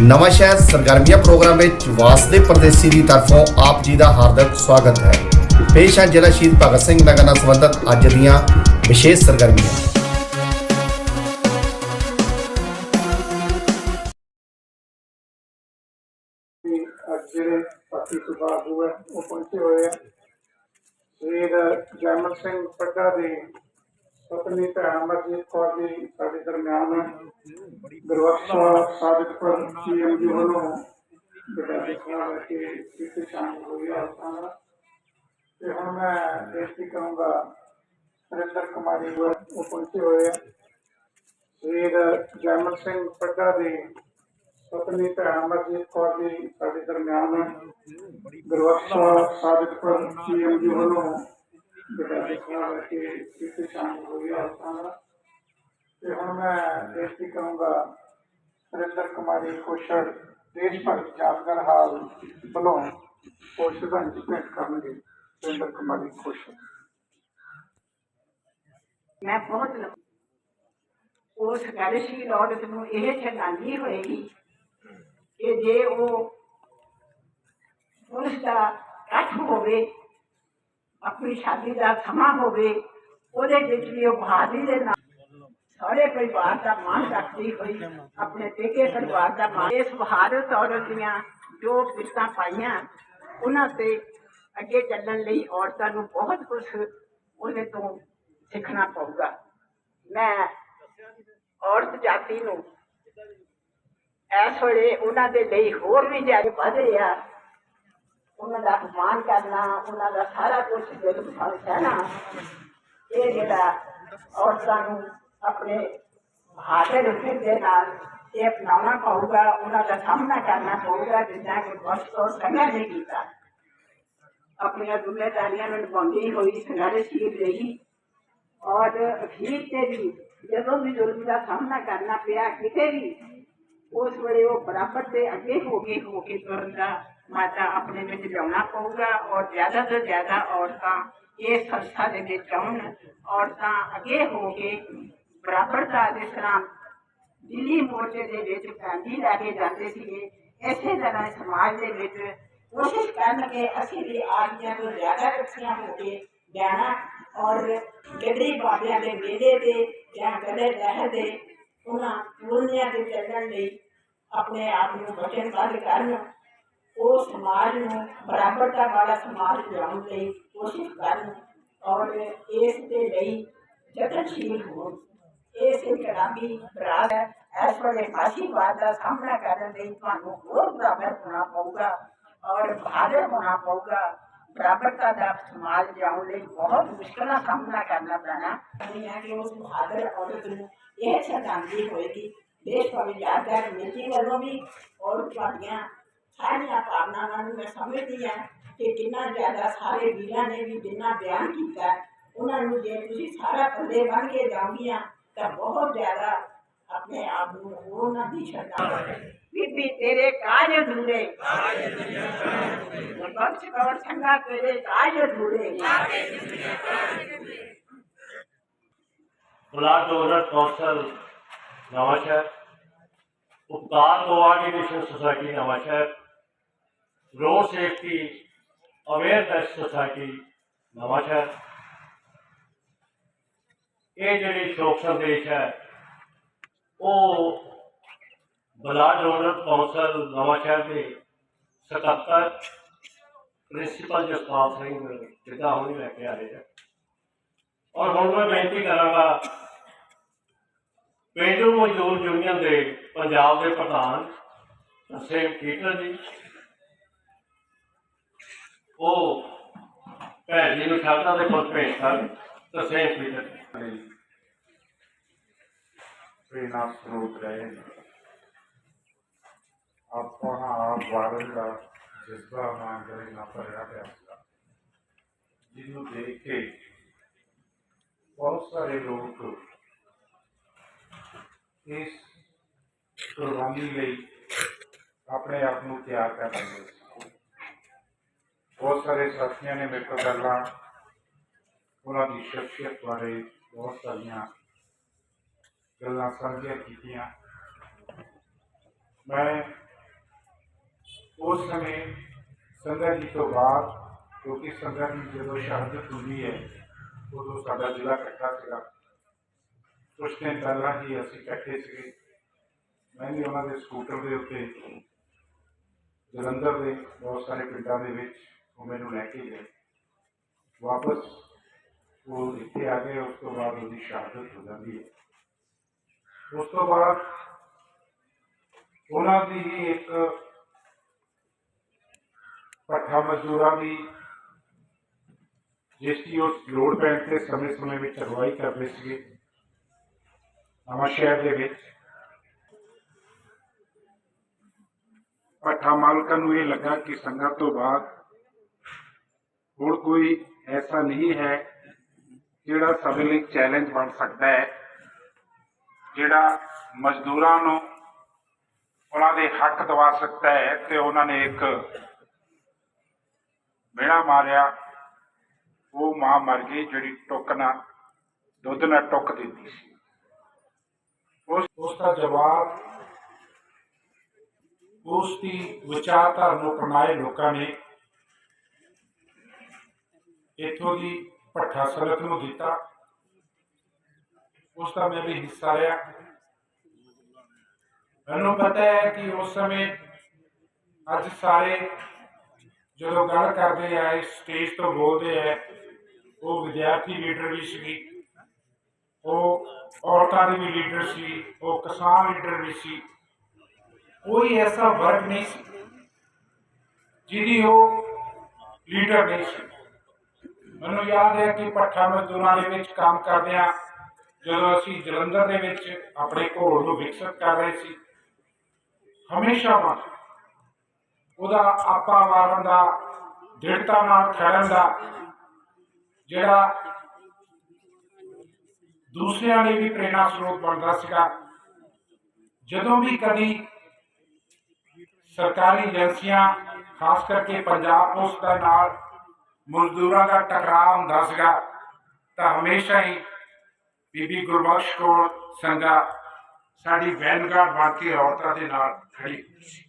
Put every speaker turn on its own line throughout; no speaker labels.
ਨਵਾਂ ਸ਼ਹਿਰ ਸਰਗਰਮੀਆਂ ਪ੍ਰੋਗਰਾਮ ਵਿੱਚ ਵਾਸਦੇ ਪਰਦੇਸੀ ਦੀ ਤਰਫੋਂ ਆਪ ਜੀ ਦਾ ਹਾਰਦਿਕ ਸਵਾਗਤ ਹੈ। ਪੇਸ਼ ਹੈ ਜ਼ਿਲ੍ਹਾ ਸ਼ਹੀਦ ਭਗਤ ਸਿੰਘ ਨਗਰ ਨਾਲ ਸੰਬੰਧਿਤ ਅੱਜ ਦੀਆਂ ਵਿਸ਼ੇਸ਼ ਸਰਗਰਮੀਆਂ।
ਕਿ ਅੱਜ ਜਿਹੜੇ ਪਾਰਟੀ ਸੁਭਾਗੂ ਹੈ ਉਹ ਪਹੁੰਚੇ ਹੋਏ ਆ। ਸ਼ਹੀਦ ਜੈਮਲ ਸਿੰਘ ਪੱਡਾ ਦੇ ਪਤਨੀ ਭੈਣ ਅਮਰਜੀਤ ਕੌਰ ਜੀ ਸਾਡੇ ਦਰਮਿਆਨ ਗੁਰਬਖਸ਼ਾ ਸਾਦਿਕਪੁਰ ਸੀਐਮਜੀ ਵੱਲੋਂ ਜਿਹੜਾ ਦੇਖਿਆ ਹੈ ਕਿ ਇੱਥੇ ਸ਼ਾਮਿਲ ਹੋਈ ਹੈ ਤੇ ਹੁਣ ਮੈਂ ਬੇਨਤੀ ਕਰਾਂਗਾ, ਨਰਿੰਦਰ ਕੁਮਾਰੀ ਜੀ ਉਹ ਪਹੁੰਚੇ ਹੋਏ ਆ। ਸ਼ਹੀਦ ਜੈਮਲ ਸਿੰਘ ਪੱਡਾ ਦੇ ਪਤਨੀ ਭੈਣ ਅਮਰਜੀਤ ਕੌਰ ਜੀ ਸਾਡੇ ਦਰਮਿਆਨ ਗੁਰਬਖਸ਼ਾ ਸਾਦਿਕਪੁਰ ਸੀਐਮਜੀ ਵੱਲੋਂ ਜਿਹੜਾ ਦੇਖਿਆ ਕਿ ਇੱਥੇ ਸ਼ਾਮਿਲ ਹੋਈ ਹੈ ਔਰਤਾਂ ਤੇ ਹੁਣ ਮੈਂ ਬੇਨਤੀ ਕਰਾਂਗਾ ਨਰਿੰਦਰ ਕੁਮਾਰੀ ਕੋਸ਼ੜ ਦੇਸ਼ ਭਗਤ ਯਾਦਗਾਰ ਹਾਲ ਵੱਲੋਂ ਉਹ ਸ਼ਰਧਾਂਜਲੀ ਭੇਂਟ ਕਰਨਗੇ ਨਰਿੰਦਰ ਕੁਮਾਰੀ ਕੋਸ਼ੜ
ਮੈਂ ਬਹੁਤ ਉਸ ਗੈਲਸ਼ੀ ਔਰਤ ਨੂੰ ਇਹ ਸ਼ਰਧਾਂਜਲੀ ਹੋਏਗੀ ਕਿ ਜੇ ਉਹ ਪੁਲਿਸ ਦਾ ਕੱਠ ਹੋਵੇ ਆਪਣੀ ਸ਼ਾਦੀ ਦਾ ਸਮਾਂ ਹੋਵੇ, ਉਹਦੇ ਵਿੱਚ ਵੀ ਉਹ ਬਹਾਦਰੀ ਦੇ ਨਾਲ ਸਾਰੇ ਪਰਿਵਾਰ ਦਾ ਮਾਣ ਰੱਖਦੀ ਹੋਈ, ਆਪਣੇ ਪੇਕੇ ਪਰਿਵਾਰ ਦਾ ਮਾਣ। ਇਸ ਬਹਾਦਰ ਔਰਤ ਦੀਆਂ ਜੋ ਕਿਰਤਾਂ ਪਾਈਆਂ, ਉਹਨਾਂ ਤੇ ਅੱਗੇ ਚੱਲਣ ਲਈ ਔਰਤਾਂ ਨੂੰ ਬਹੁਤ ਕੁਝ ਉਹਦੇ ਤੋਂ ਸਿੱਖਣਾ ਪਊਗਾ। ਮੈਂ ਔਰਤ ਜਾਤੀ ਨੂੰ ਇਸ ਵੇਲੇ ਉਹਨਾਂ ਦੇ ਲਈ ਹੋਰ ਵੀ ਜ਼ਿਆਦਾ ਵਧ ਰਿਹਾ। ਉਹਨਾਂ ਦਾ ਅਪਮਾਨ ਕਰਨਾ, ਉਹਨਾਂ ਦਾ ਸਾਰਾ ਕੁਝ ਦਿਲ ਵਿਖਾਲ ਸਹਿਣਾ। ਇਹ ਜਿਹੜਾ ਔਰਤਾਂ ਨੂੰ ਆਪਣੇ ਹਾਜ਼ਰ ਰੁਕੇ ਦੇ ਨਾਲ ਇਹ ਅਪਣਾਉਣਾ ਪਊਗਾ, ਉਹਨਾਂ ਦਾ ਸਾਹਮਣਾ ਕਰਨਾ ਪਊਗਾ, ਜਿੱਦਾਂ ਕਿ ਬਸ ਤੋਂ ਸੰਘਰਸ਼ ਕੀਤਾ। ਆਪਣੀਆਂ ਜ਼ਿੰਮੇਵਾਰੀਆਂ ਨੂੰ ਨਿਭਾਉਂਦੀ ਹੋਈ ਸੰਘਰਸ਼ੀਲ ਰਹੀ। ਔਰ ਅਖੀਰ ਤੇ ਵੀ ਜਦੋਂ ਵੀ ਜ਼ੁਲਮ ਦਾ ਸਾਹਮਣਾ ਕਰਨਾ ਪਿਆ, ਕਿਤੇ ਵੀ, ਉਸ ਵੇਲੇ ਉਹ ਬਰਾਬਰ ਤੇ ਅੱਗੇ ਹੋ ਕੇ ਹੋ ਕੇ ਤੁਰਨ ਦਾ ਮਾਤਾ ਆਪਣੇ ਵਿੱਚ ਲਿਆਉਣਾ ਪਊਗਾ ਔਰ ਜ਼ਿਆਦਾ ਤੋਂ ਜ਼ਿਆਦਾ ਔਰਤਾਂ ਇਸ ਸੰਸਥਾ ਦੇ ਵਿੱਚ ਆਉਣ, ਔਰਤਾਂ ਅੱਗੇ ਹੋ ਕੇ ਬਰਾਬਰਤਾ ਦੇ ਸਲਾਮ ਦਿੱਲੀ ਮੋਰਚੇ ਦੇ ਵਿੱਚ ਪੈਂਦੀ ਲੈ ਕੇ ਜਾਂਦੇ ਸੀਗੇ, ਇਸੇ ਤਰ੍ਹਾਂ ਸਮਾਜ ਦੇ ਵਿੱਚ ਕੋਸ਼ਿਸ਼ ਕਰਨਗੇ ਅਸੀਂ ਵੀ ਆਰਮੀਆਂ ਨੂੰ ਜ਼ਿਆਦਾ ਇਕੱਠੀਆਂ ਹੋ ਕੇ ਜਾਣਾ ਔਰ ਗੱਡੀ ਬਾਬਿਆਂ ਦੇ ਮੇਲੇ ਦੇ ਜਾਂ ਗਲੇ ਲਹਿਰ ਦੇ ਉਹਨਾਂ ਦੁਨੀਆਂ ਦੇ ਚੱਲਣ ਲਈ ਆਪਣੇ ਆਪ ਨੂੰ ਵਚਨਬੱਧ ਕਰਨ ਉਹ ਸਮਾਜ ਨੂੰ ਬਰਾਬਰਤਾ ਵਾਲਾ ਸਮਾਜ ਲਿਆਉਣ ਲਈ ਕੋਸ਼ਿਸ਼ ਕਰਨ ਔਰ ਇਸ ਦੇ ਲਈ ਯਤਨਸ਼ੀਲ ਹੋਣ ਇਸ ਇਨਕਲਾਬੀ ਬਰਾਦ ਇਸ ਵੇਲੇ ਫਾਸ਼ੀਵਾਦ ਦਾ ਸਾਹਮਣਾ ਕਰਨ ਲਈ ਤੁਹਾਨੂੰ ਹੋਰ ਬਰਾਬਰ ਹੋਣਾ ਪਊਗਾ ਔਰ ਬਹਾਦਰ ਹੋਣਾ ਪਊਗਾ ਬਰਾਬਰਤਾ ਦਾ ਸਮਾਜ ਲਿਆਉਣ ਲਈ ਬਹੁਤ ਮੁਸ਼ਕਲਾਂ ਦਾ ਸਾਹਮਣਾ ਕਰਨਾ ਪੈਣਾ ਨਹੀਂ ਹੈ ਕਿ ਉਸ ਬਹਾਦਰ ਔਰਤ ਨੂੰ ਇਹ ਸ਼ਰਧਾਂਜਲੀ ਹੋਏਗੀ ਦੇਸ਼ ਭਗਤ ਯਾਦਗਾਰ ਕਮੇਟੀ ਵੱਲੋਂ ਵੀ ਔਰ ਤੁਹਾਡੀਆਂ ਸਾਰੀਆਂ ਭਾਵਨਾਵਾਂ ਨੂੰ ਮੈਂ ਸਮਝਦੀ ਹਾਂ ਕਿ ਕਿੰਨਾ ਜ਼ਿਆਦਾ ਸਾਰੇ ਵੀਰਾਂ ਨੇ ਵੀ ਜਿੰਨਾ ਬਿਆਨ ਕੀਤਾ ਹੈ, ਉਹਨਾਂ ਨੂੰ ਜੇ ਤੁਸੀਂ ਸਾਰਾ ਪੱਲੇ ਬਣ ਕੇ ਜਾਓਗੀਆਂ ਤਾਂ ਬਹੁਤ ਜ਼ਿਆਦਾ ਆਪਣੇ ਆਪ ਨੂੰ ਉਹਨਾਂ ਦੀ ਸ਼ਰਧਾਂਜਲੀ ਬੀਬੀ ਤੇਰੇ ਕਾਜ ਅਧੂਰੇ ਬਖਸ਼ ਕੌਰ ਸੰਗਾ ਤੇਰੇ ਕਾਜ ਅਧੂਰੇ
block donor council Nawanshahr Upkar coordination society Nawanshahr road safety awareness society Nawanshahr ਇਹ ਜਿਹੜੀ ਸ਼ੋਕ ਸੰਦੇਸ਼ ਹੈ, ਉਹ ਬਲਾਕ ਡੋਨਰ ਕੌਂਸਲ ਨਵਾਂਸ਼ਹਿਰ ਦੇ ਸਕੱਤਰ ਪ੍ਰਿੰਸੀਪਲ ਜਸਪਾਲ ਸਿੰਘ ਜਿੱਦਾਂ ਹੁਣੇ ਲੈ ਕੇ ਆਏ ਹੈ ਔਰ ਹੁਣ ਮੈਂ ਬੇਨਤੀ ਕਰਾਂਗਾ, ਪੇਂਡੂ ਮਜ਼ਦੂਰ ਯੂਨੀਅਨ ਦੇ ਪੰਜਾਬ ਦੇ ਪ੍ਰਧਾਨ ਤਰਸੇਮ ਠੀਕਰ ਜੀ। ਉਹ ਭੈਣ ਜੀ ਨੂੰ ਸ਼ਬਦਾਂ ਦੇ ਕੋਲ ਭੇਜ ਸਨ ਤਸੇਮ ਵੀ ਕਰੇ
ਪ੍ਰੇਰਣਾ ਸਰੋਤ ਰਹੇ। ਆਪਾਂ ਆਪ ਵਾਰਨ ਦਾ ਜਜ਼ਬਾ ਮਾਨ ਕਰੇ ਨਾ ਪਰਿਆ ਪਿਆ ਜਿਹਨੂੰ ਦੇਖ ਕੇ ਬਹੁਤ ਸਾਰੇ ਲੋਕ ਇਸ ਕੁਰਬਾਨੀ ਲਈ ਆਪਣੇ ਆਪ ਨੂੰ ਤਿਆਰ ਕਰ ਲੈਂਦੇ ਬਹੁਤ ਸਾਰੇ ਸਾਥੀਆਂ ਨੇ ਮੇਰੇ ਕੋਲ ਗੱਲਾਂ ਉਹਨਾਂ ਦੀ ਸ਼ਖਸੀਅਤ ਬਾਰੇ ਬਹੁਤ ਸਾਰੀਆਂ ਗੱਲਾਂ ਸਾਂਝੀਆਂ ਕੀਤੀਆਂ। ਮੈਂ ਉਸ ਸਮੇਂ ਸੰਗਤ ਜੀ ਤੋਂ ਬਾਅਦ, ਕਿਉਂਕਿ ਸੰਗਤ ਜੀ ਜਦੋਂ ਸ਼ਹਾਦਤ ਹੁੰਦੀ ਹੈ, ਉਦੋਂ ਸਾਡਾ ਜ਼ਿਲ੍ਹਾ ਇਕੱਠਾ ਸੀਗਾ। ਕੁਝ ਦਿਨ ਪਹਿਲਾਂ ਹੀ ਅਸੀਂ ਇਕੱਠੇ ਸੀਗੇ। ਮੈਂ ਵੀ ਉਹਨਾਂ ਦੇ ਸਕੂਟਰ ਦੇ ਉੱਤੇ, ਜਲੰਧਰ ਦੇ ਬਹੁਤ ਸਾਰੇ ਪਿੰਡਾਂ ਦੇ ਵਿੱਚ ਉਹ ਮੈਨੂੰ ਲੈ ਕੇ ਗਏ। ਵਾਪਸ ਉਹ ਇੱਥੇ ਆ ਗਏ ਉਸ ਤੋਂ ਬਾਅਦ ਉਹਦੀ ਸ਼ਹਾਦਤ ਹੋ ਜਾਂਦੀ ਹੈ। ਉਸ ਤੋਂ ਬਾਅਦ ਉਹਨਾਂ ਦੀ ਹੀ ਇੱਕ ਪੱਠਾ ਮਜ਼ਦੂਰਾਂ ਦੀ ਜਿਸ ਦੀ ਉਹ ਲੋੜ ਪੈਣ ਤੇ ਸਮੇਂ ਸਮੇਂ ਵਿੱਚ ਅਗਵਾਈ ਕਰਦੇ ਸੀਗੇ। ਨਵਾਂ ਸ਼ਹਿਰ ਦੇ ਵਿੱਚ ਪੱਠਾ ਮਾਲਕਾਂ ਨੂੰ ਇਹ ਲੱਗਾ ਕਿ ਸੰਗਤ ਤੋਂ ਬਾਅਦ ਹੁਣ ਕੋਈ ਐਸਾ ਨਹੀਂ ਹੈ ਜਿਹੜਾ ਸਾਡੇ ਲਈ ਚੈਲੰਜ ਬਣ ਸਕਦਾ ਹੈ, ਜਿਹੜਾ ਮਜ਼ਦੂਰਾਂ ਨੂੰ ਉਹਨਾਂ ਦੇ ਹੱਕ ਦਵਾ ਸਕਦਾ ਹੈ ਤੇ ਉਹਨਾਂ ਨੇ ਇੱਕ ਮੇਣਾ ਮਾਰਿਆ, ਉਹ ਮਾਂ ਮਰ ਗਈ ਜਿਹੜੀ ਟੁੱਕ ਨਾਲ ਦੁੱਧ ਨਾਲ ਟੁੱਕ ਦਿੰਦੀ ਸੀ। ਉਸ ਉਸ ਦਾ ਜਵਾਬ, ਉਸ ਦੀ ਵਿਚਾਰਧਾਰਾ ਨੂੰ ਅਪਣਾਏ ਲੋਕਾਂ ਨੇ ਇੱਥੋਂ ਦੀ ਭੱਠਾ ਸਲਤ ਨੂੰ ਦਿੱਤਾ। ਉਸ ਦਾ ਮੈਂ ਵੀ ਹਿੱਸਾ ਰਿਹਾ ਮੈਨੂੰ ਪਤਾ ਹੈ ਕਿ ਉਸ ਸਮੇਂ ਅੱਜ ਸਾਰੇ ਜਦੋਂ ਗੱਲ ਕਰਦੇ ਆ ਸਟੇਜ ਤੋਂ ਬੋਲਦੇ ਆ, ਉਹ ਵਿਦਿਆਰਥੀ ਲੀਡਰ ਵੀ ਸੀ ਉਹ ਔਰਤਾਂ ਦੀ ਵੀ ਲੀਡਰ ਸੀ, ਉਹ ਕਿਸਾਨ ਲੀਡਰ ਵੀ ਸੀ। ਕੋਈ ਐਸਾ ਵਰਗ ਨਹੀਂ ਸੀ, ਜਿਹਦੀ ਉਹ ਲੀਡਰ ਨਹੀਂ ਸੀ। ਮੈਨੂੰ ਯਾਦ ਹੈ ਕਿ ਪੱਠਾ ਮਜ਼ਦੂਰਾਂ ਦੇ ਵਿੱਚ ਕੰਮ ਕਰਦਿਆਂ ਜਦੋਂ ਅਸੀਂ ਜਲੰਧਰ ਦੇ ਵਿੱਚ ਆਪਣੇ ਘੋੜ ਨੂੰ ਵਿਕਸਿਤ ਕਰ ਰਹੇ ਸੀ, ਹਮੇਸ਼ਾ ਵਾਂਗ ਉਹਦਾ ਆਪਾ ਵਾਰਨ ਦਾ, ਦ੍ਰਿੜਤਾ ਨਾਲ ਖੜਨ ਦਾ, ਜਿਹੜਾ ਦੂਸਰਿਆਂ ਲਈ ਵੀ ਪ੍ਰੇਰਣਾ ਸਰੋਤ ਬਣਦਾ ਸੀਗਾ। ਜਦੋਂ ਵੀ ਕਦੀ ਸਰਕਾਰੀ ਏਜੰਸੀਆਂ, ਖਾਸ ਕਰਕੇ ਪੰਜਾਬ ਪੁਲਿਸ ਦੇ ਨਾਲ ਮਜ਼ਦੂਰਾਂ ਦਾ ਟਕਰਾਅ ਹੁੰਦਾ ਸੀਗਾ, ਤਾਂ ਹਮੇਸ਼ਾ ਹੀ ਬੀਬੀ ਗੁਰਬਖਸ਼ ਕੌਰ ਸੰਗਾ ਸਾਡੀ ਵੈਨਗਾਰਡ ਬਣ ਕੇ ਔਰਤਾਂ ਦੇ ਨਾਲ ਖੜੀ ਸੀ।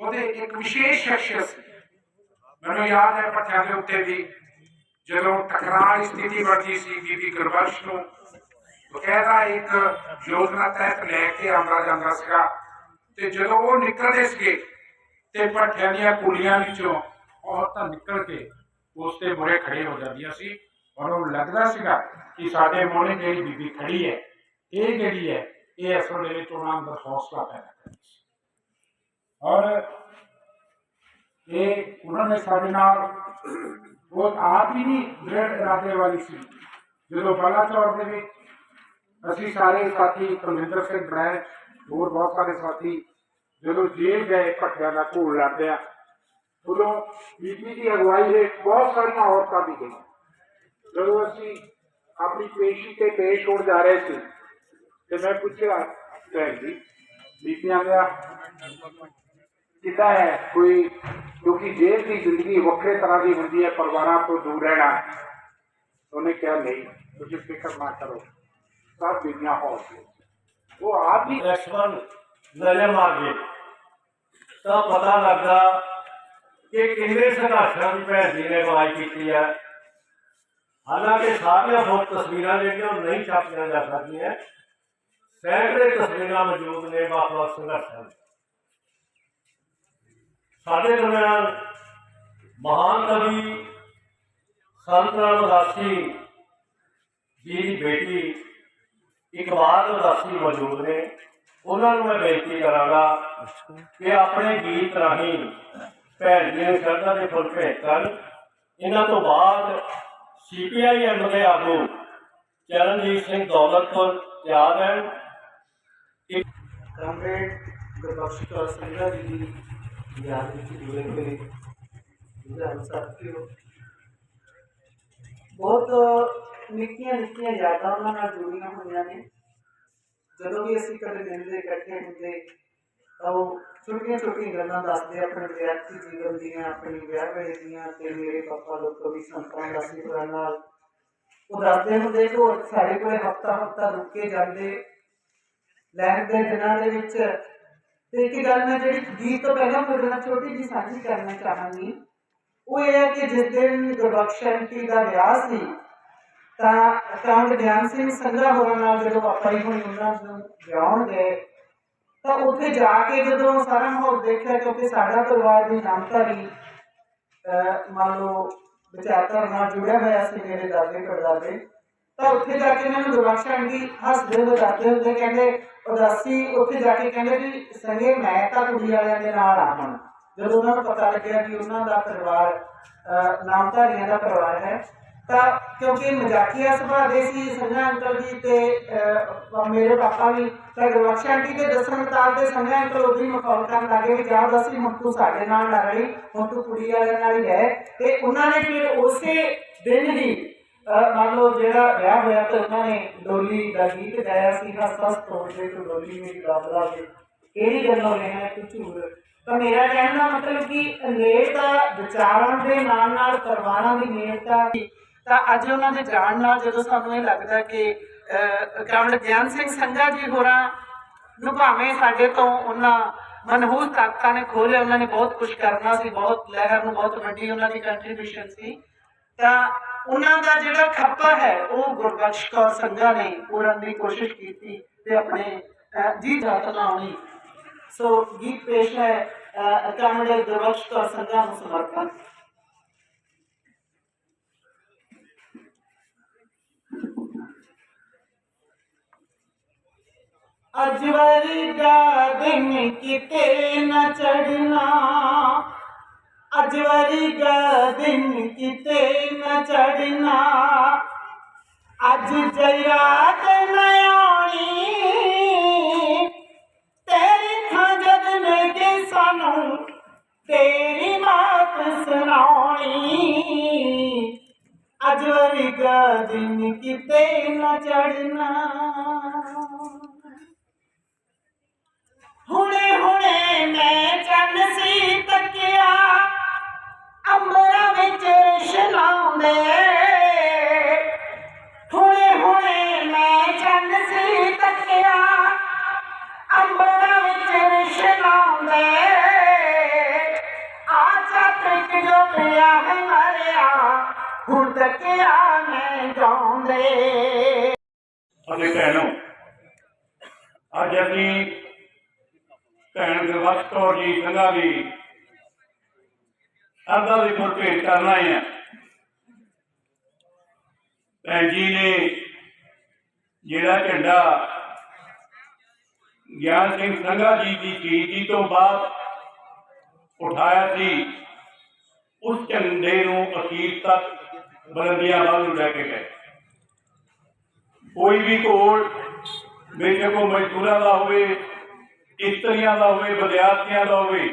ਉਹਦੇ ਇੱਕ ਵਿਸ਼ੇਸ਼ ਸ਼ਖਸੀਅਤ ਸੀ। ਮੈਨੂੰ ਯਾਦ ਹੈ ਪੱਠਿਆਂ ਦੇ ਉੱਤੇ ਵੀ ਜਦੋਂ ਟਕਰਾਅ ਦੀ ਸਥਿਤੀ ਬਣਦੀ ਸੀ, ਬੀਬੀ ਗੁਰਬਖਸ਼ ਨੂੰ ਬਕਾਇਦਾ ਇੱਕ ਯੋਜਨਾ ਤਹਿਤ ਲੈ ਕੇ ਆਉਂਦਾ ਜਾਂਦਾ ਸੀਗਾ। ਤੇ ਜਦੋਂ ਉਹ ਨਿਕਲਦੇ ਸੀਗੇ ਤੇ ਭੱਠਿਆਂ ਦੀਆਂ ਕੁਲੀਆਂ ਵਿੱਚੋਂ ਔਰਤਾਂ ਨਿਕਲ ਕੇ ਉਸ ਤੇ ਮੁਰੇ ਖੜੇ ਹੋ ਜਾਂਦੀਆਂ ਸੀ। ਔਰ ਉਹ ਲੱਗਦਾ ਸੀਗਾ ਕਿ ਸਾਡੇ ਮੋਹਰੇ ਜਿਹੜੀ ਬੀਬੀ ਖੜੀ ਹੈ, ਇਹ ਜਿਹੜੀ ਹੈ, ਇਹ ਅਸਲ ਦੇ ਵਿੱਚ ਉਹਨਾਂ ਅੰਦਰ ਹੌਸਲਾ ਪੈਦਾ ਕਰਦੀ ਸੀ। ਔਰ ਇਹ ਉਹਨਾਂ ਨੇ ਸਾਡੇ ਨਾਲ ਉਹ ਆਪ ਹੀ ਨਹੀਂ, ਦ੍ਰਿੜ ਇਰਾਦੇ ਵਾਲੀ ਸੀ। ਜਦੋਂ ਬਲਾਚੌਰ ਦੇ ਵਿੱਚ ਅਸੀਂ ਸਾਰੇ ਸਾਥੀ ਕੁਲਵਿੰਦਰ ਸਿੰਘ ਬਰੈਣ ਹੋਰ ਬਹੁਤ ਸਾਰੇ ਸਾਥੀ ਜਦੋਂ ਜੇਲ੍ਹ ਗਏ ਭੱਟਿਆਂ ਦਾ ਘੋਲ ਲੜਦਿਆ फूलों बीपी की अगुवाई है बहुत सारी औरतें भी गई ਜਦੋਂ ਅਸੀਂ ਆਪਣੀ ਪੇਸ਼ੀ ਤੇ ਪੇਸ਼ ਹੋਣ ਜਾ ਰਹੇ ਸੀ ਤੇ ਮੈਂ ਪੁੱਛਿਆ ਭੈਣ ਜੀ ਬੀਬੀਆਂ ਦਾ ਕਿਦਾਂ ਹੈ ਕੋਈ ਕਿਉਂਕਿ ਜੇਲ੍ਹ ਦੀ ਜ਼ਿੰਦਗੀ ਵੱਖਰੇ ਤਰ੍ਹਾਂ ਦੀ ਹੁੰਦੀ ਹੈ ਪਰਿਵਾਰਾਂ ਤੋਂ ਦੂਰ ਰਹਿਣਾ ਉਹਨੇ ਕਿਹਾ ਨਹੀਂ ਤੁਸੀਂ ਫਿਕਰ ਨਾ ਕਰੋ ਸਭ ਬੀਬੀਆਂ ਹੌਸਲੇ ਉਹ ਆਪ ਹੀ
ਨਜ਼ਰ ਮਾਰ ਗਏ ਤਾਂ ਪਤਾ ਲੱਗਾ ਕਿ ਕਿੰਨੇ ਸੰਘਰਸ਼ਾਂ ਦੀ ਭੈਣ ਜੀ ਨੇ ਅਗਵਾਈ ਕੀਤੀ ਹੈ। ਹਾਲਾਂਕਿ ਸਾਰੀਆਂ ਫੋਟੋ ਤਸਵੀਰਾਂ ਜਿਹੜੀਆਂ ਨਹੀਂ ਛਾਪੀਆਂ ਜਾ ਸਕਦੀਆਂ। ਸੈਂਕੜੇ ਤਸਵੀਰਾਂ ਮੌਜੂਦ ਨੇ ਵੱਖ ਵੱਖ ਸੰਘਰਸ਼ਾਂ ਦੀਆਂ। ਸਾਡੇ ਦਰਮਿਆਨ ਮਹਾਨ ਕਵੀ ਸੰਤ ਰਾਮ ਉਦਾਸੀ ਜੀ ਦੀ ਬੇਟੀ ਇਕਬਾਲ ਉਦਾਸੀ ਮੌਜੂਦ ਨੇ। ਉਹਨਾਂ ਨੂੰ ਮੈਂ ਬੇਨਤੀ ਕਰਾਂਗਾ ਕਿ ਆਪਣੇ ਗੀਤ ਰਾਹੀਂ ਭੈਣ ਜੀ ਸ਼ਰਧਾ ਦੇ ਫੁੱਲ ਭੇਟ ਕਰਨ ਇਹਨਾਂ ਤੋਂ ਬਾਅਦ ਸੀਪੀਆਈ ਐਮ ਦੇ ਆਗੂ ਚਰਨਜੀਤ ਸਿੰਘ ਦੌਲਤਪੁਰ ਤਿਆਰ ਹਨ
ਕਾਮਰੇਡ ਗੁਰਬਖਸ਼ ਕੌਰ ਸਿੰਘਾ ਜੀ ਦੀ ਯਾਦ ਵਿੱਚ ਜੁੜੇ ਹੋਏ ਜਿਹੜਾ ਸਾਥੀਓ ਬਹੁਤ ਨਿੱਕੀਆਂ ਨਿੱਕੀਆਂ ਯਾਦਾਂ ਉਹਨਾਂ ਨਾਲ ਜੁੜੀਆਂ ਹੋਈਆਂ ਨੇ। ਜਦੋਂ ਵੀ ਅਸੀਂ ਕਦੇ ਮਿਲਦੇ, ਇਕੱਠੇ ਹੁੰਦੇ ਤਾਂ ਉਹ ਛੋਟੀਆਂ ਛੋਟੀਆਂ ਗੱਲਾਂ ਦੱਸਦੇ ਆਪਣੇ ਵਿਦਿਆਰਥੀ ਜੀਵਨ ਦੀਆਂ, ਆਪਣੀ ਵਿਆਹ ਵੇਲੇ ਦੀਆਂ ਤੇ ਮੇਰੇ ਪਾਪਾ ਲੋਕ ਕਵੀ ਸੰਤਾਂ ਦਾ ਸੀ ਨਾਲ। ਉਹ ਦੱਸਦੇ ਹੁੰਦੇ ਕਿ ਉਹ ਸਾਡੇ ਕੋਲੇ ਹਫਤਾ ਹਫਤਾ ਰੁਕ ਕੇ ਜਾਂਦੇ ਲੈਣ ਦੇ ਦਿਨਾਂ ਦੇ ਵਿੱਚ। ਤੇ ਇੱਕ ਗੱਲ ਮੈਂ ਜਿਹੜੀ ਗੀਤ ਤੋਂ ਪਹਿਲਾਂ ਤੁਹਾਡੇ ਨਾਲ ਛੋਟੀ ਜਿਹੀ ਸਾਂਝੀ ਕਰਨਾ ਚਾਹਾਂਗੀ, ਉਹ ਇਹ ਹੈ ਕਿ ਜਿਸ ਦਿਨ ਗੁਰਬਖਸ਼ ਦਾ ਵਿਆਹ ਸੀ, ਤਾਂ ਕਾਂਡ ਗਿਆਨ ਸਿੰਘ ਸੰਘਾ ਹੋਰਾਂ ਨਾਲ ਜਦੋਂ ਪਾਪਾ ਜੀ ਹੁਣ ਉਹਨਾਂ ਨੂੰ ਵਿਆਹਣ ਗਏ ਤਾਂ ਉੱਥੇ ਜਾ ਕੇ ਜਦੋਂ ਸਾਰਾ ਮਾਹੌਲ ਦੇਖਿਆ ਕਿਉਂਕਿ ਸਾਡਾ ਪਰਿਵਾਰ ਵੀ ਨਾਮਧਾਰੀ ਮੰਨ ਲਓ ਵਿਚਾਰਧਾਰਾ ਨਾਲ ਜੁੜਿਆ ਹੋਇਆ ਸੀ ਮੇਰੇ ਦਾਦੇ ਪੜਦਾਦੇ ਤਾਂ ਉੱਥੇ ਜਾ ਕੇ ਮੈਨੂੰ ਗੁਰਬਖਸ਼ ਆਂਟੀ ਹੱਸਦੇ ਹੋਏ ਦੱਸਦੇ ਹੁੰਦੇ ਕਹਿੰਦੇ ਉਦਾਸੀ ਉੱਥੇ ਜਾ ਕੇ ਕਹਿੰਦੇ ਵੀ ਸੰਗੇ ਮੈਂ ਤਾਂ ਕੁੜੀ ਵਾਲਿਆਂ ਦੇ ਨਾਲ ਆ ਹੁਣ। ਜਦੋਂ ਉਹਨਾਂ ਨੂੰ ਪਤਾ ਲੱਗਿਆ ਵੀ ਉਹਨਾਂ ਦਾ ਪਰਿਵਾਰ ਅਹ, ਨਾਮਧਾਰੀਆਂ ਦਾ ਪਰਿਵਾਰ ਹੈ ਤਾਂ ਕਿਉਂਕਿ ਮਜ਼ਾਕੀਆ ਸੁਭਾਅ ਦੇ ਸੀ ਸੰਘਾ ਅੰਕਲ ਜੀ ਤੇ ਮੇਰੇ ਪਾਪਾ ਵੀ, ਤਾਂ ਗੁਰਬਖਸ਼ ਆਂਟੀ ਦੇ ਦੱਸਣ ਮੁਤਾਬਕ ਤੇ ਸੰਘਾ ਅੰਕਲ ਉਹਦੀ ਮਖੌਲ ਕਰਨ ਲੱਗੇ ਵੀ ਜਾ ਦੱਸੀ ਹੁਣ ਤੂੰ ਸਾਡੇ ਨਾਲ ਨਾ ਰਹੀ, ਹੁਣ ਤੂੰ ਕੁੜੀ ਵਾਲਿਆਂ ਨਾਲ ਹੀ ਹੈ ਤੇ ਉਹਨਾਂ ਨੇ ਫਿਰ ਉਸੇ ਦਿਨ ਹੀ ਮੰਨ ਲਓ ਜਿਹੜਾ ਵਿਆਹ ਹੋਇਆ ਤੇ ਉਹਨਾਂ ਨੇ ਡੋਲੀ ਦਾ ਗੀਤ ਗਾਇਆ ਸੀ, ਹੱਸ ਹੱਸ ਤੋੜਦੇ ਤੂੰ ਡੋਲੀ ਮੇਰੀ ਬਾਬਲਾ ਦੇ ਕਿਹੜੀ ਗੱਲੋਂ ਰਹਿਣਾ ਤੂੰ ਝੂਰ ਤਾਂ ਮੇਰਾ ਕਹਿਣ ਦਾ ਮਤਲਬ ਕਿ ਨੇੜਤਾ ਵਿਚਾਰਨ ਦੇ ਨਾਲ ਨਾਲ ਪਰਿਵਾਰਾਂ ਦੀ ਨੇੜਤਾ ਤਾਂ ਅੱਜ ਉਹਨਾਂ ਦੇ ਜਾਣ ਨਾਲ ਜਦੋਂ ਸਾਨੂੰ ਇਹ ਲੱਗਦਾ ਕਿ ਅਹ, ਕਮਲ ਗਿਆਨ ਸਿੰਘ ਸੰਘਾ ਜੀ ਹੋਰਾਂ ਨੂੰ ਭਾਵੇਂ ਸਾਡੇ ਤੋਂ ਉਹਨਾਂ ਮਨਹੂਸ ਤਾਕਤਾਂ ਨੇ ਖੋਲਿਆ ਉਹਨਾਂ ਨੇ ਬਹੁਤ ਕੁਝ ਕਰਨਾ ਸੀ ਬਹੁਤ ਲਹਿਰ ਨੂੰ ਬਹੁਤ ਵੱਡੀ ਉਹਨਾਂ ਦੀ ਕੰਟਰੀਬਿਊਸ਼ਨ ਸੀ ਤਾਂ ਉਹਨਾਂ ਦਾ ਜਿਹੜਾ ਖੱਪਾ ਹੈ ਉਹ ਗੁਰਬਖਸ਼ ਕੌਰ ਸੰਘਾ ਨੇ ਪੂਰਨ ਦੀ ਕੋਸ਼ਿਸ਼ ਕੀਤੀ ਤੇ ਆਪਣੇ ਜੀ ਜਾਤ ਲਾਉਣੀ ਸੋ ਗੀਤ ਪੇਸ਼ ਹੈ ਅਹ, ਗੁਰਬਖਸ਼ ਕੌਰ ਸੰਘਾ ਨੂੰ ਸਮਰਪਿਤ। ਅੱਜ ਵਰਗਾ ਦਿਨ ਕਿਤੇ ਨਾ ਚੜਨਾ ਅੱਜ ਵਰਗਾ ਦਿਨ ਕਿਤੇ ਨਾ ਚੜਨਾ ਅੱਜ ਜਰਾਤ ਨਯਾਣੀ ਤੇਰੀ ਥਾਂ ਜਦ ਨਗੇ ਸਾਨੂੰ, ਤੇਰੀ ਮਾਤ ਸੁਣਾਉਣੀ। ਅੱਜ ਵਰਗਾ ਦਿਨ ਕਿਤੇ ਨਾ ਚੜਨਾ ਹੁਣੇ ਹੁਣੇ ਮੈਂ ਚੰਨ ਸੀ ਤੱਕਿਆ।
ਭੈਣ ਗੁਰਬਖਸ਼ ਕੌਰ ਜੀ ਸੰਘਾ ਦੀ। ਅਰਦਾ ਦੀ ਫੁੱਲ ਭੇਟ ਕਰਨ ਆਏ ਹਾਂ। ਭੈਣ ਜੀ ਨੇ ਜਿਹੜਾ ਝੰਡਾ ਗਿਆਨ ਸਿੰਘ ਸੰਘਾ ਜੀ ਦੀ ਸ਼ਹੀਦੀ ਤੋਂ ਬਾਅਦ ਉਠਾਇਆ ਸੀ, ਉਸ ਝੰਡੇ ਨੂੰ ਅਖੀਰ ਤੱਕ ਬਲੰਦੀਆਂ ਵੱਲ ਨੂੰ ਲੈ ਕੇ ਗਏ। ਕੋਈ ਵੀ ਕੋਲ ਬੇਸ਼ੱਕ ਉਹ ਮਜ਼ਦੂਰਾਂ ਦਾ ਹੋਵੇ ਇਸਤਰੀਆਂ ਦਾ ਹੋਵੇ, ਵਿਦਿਆਰਥੀਆਂ ਦਾ ਹੋਵੇ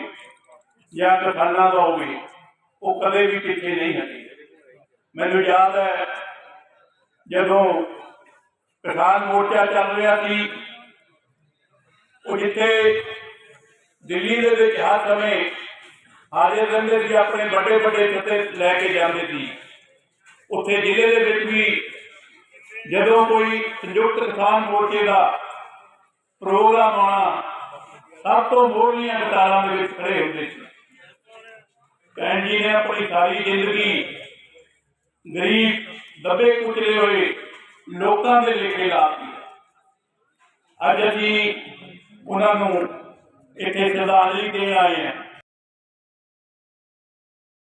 ਜਾਂ ਕਿਸਾਨਾਂ ਦਾ ਹੋਵੇ, ਉਹ ਕਦੇ ਵੀ ਪਿੱਛੇ ਨਹੀਂ ਹਟੇ। ਮੈਨੂੰ ਯਾਦ ਹੈ, ਜਦੋਂ ਕਿਸਾਨ ਮੋਰਚਾ ਚੱਲ ਰਿਹਾ ਸੀ, ਉਹ ਜਿੱਥੇ ਦਿੱਲੀ ਦੇ ਵਿੱਚ ਹਰ ਸਮੇਂ ਹਾਜ਼ਰ ਰਹਿੰਦੇ ਸੀ ਆਪਣੇ ਵੱਡੇ ਵੱਡੇ ਜਥੇ ਲੈ ਕੇ ਜਾਂਦੇ ਸੀ। ਉੱਥੇ ਜ਼ਿਲ੍ਹੇ ਦੇ ਵਿੱਚ ਵੀ ਜਦੋਂ ਕੋਈ ਸੰਯੁਕਤ ਕਿਸਾਨ ਮੋਰਚੇ ਦਾ ਪ੍ਰੋਗਰਾਮ ਆਉਣਾ ਸਭ ਤੋਂ ਮੋਹਰੀਆਂ ਕਤਾਰਾਂ ਦੇ ਵਿੱਚ ਖੜੇ ਹੁੰਦੇ ਸੀ। ਭੈਣ ਜੀ ਨੇ ਆਪਣੀ ਸਾਰੀ ਜ਼ਿੰਦਗੀ ਗਰੀਬ, ਦਬੇ ਕੁਚਲੇ ਹੋਏ ਲੋਕਾਂ ਦੇ ਲੇਖੇ ਲਾਤੀ ਅੱਜ ਅਸੀਂ ਉਹਨਾਂ ਨੂੰ ਇੱਥੇ ਸ਼ਰਧਾਂਜਲੀ ਦੇਣ ਆਏ ਹਾਂ।